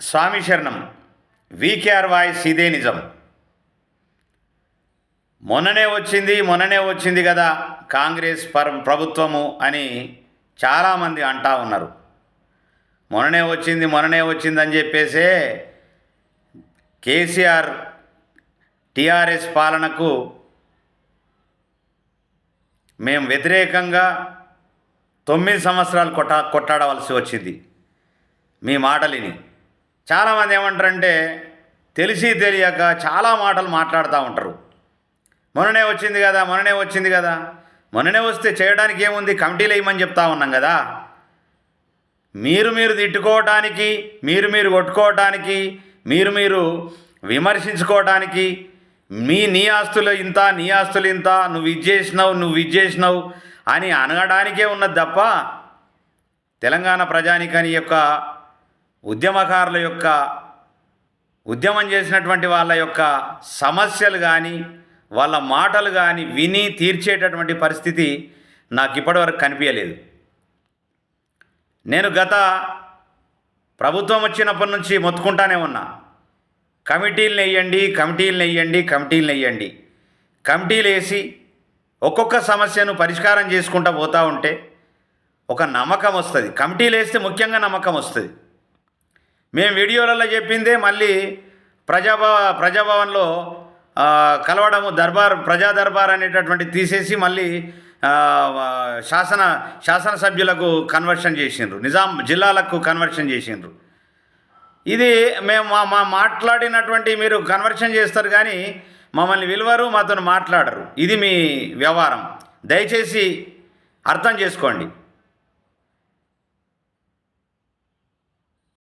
స్వామి శరణం. VKR voice ఇదే నిజం. మొన్ననే వచ్చింది మొన్ననే వచ్చింది కదా కాంగ్రెస్ పర ప్రభుత్వము అని చాలామంది అంటా ఉన్నారు. మొన్ననే వచ్చింది మొన్ననే వచ్చింది అని చెప్పేసే కేసీఆర్ టీఆర్ఎస్ పాలనకు మేము వ్యతిరేకంగా తొమ్మిది సంవత్సరాలు కొట్టా కొట్టాడవలసి వచ్చింది. మీ మాటలిని. చాలామంది ఏమంటారంటే తెలిసి తెలియక చాలా మాటలు మాట్లాడుతూ ఉంటారు. మొన్ననే వచ్చింది కదా మొన్ననే వచ్చింది కదా మొన్ననే వస్తే చేయడానికి ఏముంది కమిటీలు వేయమని చెప్తా ఉన్నాం కదా. మీరు మీరు తిట్టుకోవటానికి మీరు మీరు కొట్టుకోవటానికి మీరు మీరు విమర్శించుకోవటానికి మీ నీ ఆస్తులు ఇంత నీ ఆస్తులు ఇంత నువ్వు ఇది చేసినావు నువ్వు ఇది చేసినావు అని అనగడానికే ఉన్నది తప్ప తెలంగాణ ప్రజానికని యొక్క ఉద్యమకారుల యొక్క ఉద్యమం చేసినటువంటి వాళ్ళ యొక్క సమస్యలు కానీ వాళ్ళ మాటలు కానీ విని తీర్చేటటువంటి పరిస్థితి నాకు ఇప్పటివరకు కనిపించలేదు. నేను గత ప్రభుత్వం వచ్చినప్పటి నుంచి మొత్తుకుంటానే ఉన్నా. కమిటీలు వేయండి కమిటీలు వేయండి కమిటీలు వేయండి. కమిటీలు వేసి ఒక్కొక్క సమస్యను పరిష్కారం చేసుకుంటూ పోతూ ఉంటే ఒక నమ్మకం వస్తుంది. కమిటీలు వేస్తే ముఖ్యంగా నమ్మకం వస్తుంది. మేము వీడియోలలో చెప్పిందే మళ్ళీ ప్రజాభవ ప్రజాభవన్లో కలవడము దర్బార్ ప్రజా దర్బార్ అనేటటువంటి తీసేసి మళ్ళీ శాసన శాసనసభ్యులకు కన్వర్షన్ చేసిండ్రు. నిజాం జిల్లాలకు కన్వర్షన్ చేసిండ్రు. ఇది మేము మా మా మాట్లాడినటువంటి మీరు కన్వర్షన్ చేస్తారు కానీ మమ్మల్ని విలువరు మాతో మాట్లాడరు. ఇది మీ వ్యవహారం. దయచేసి అర్థం చేసుకోండి.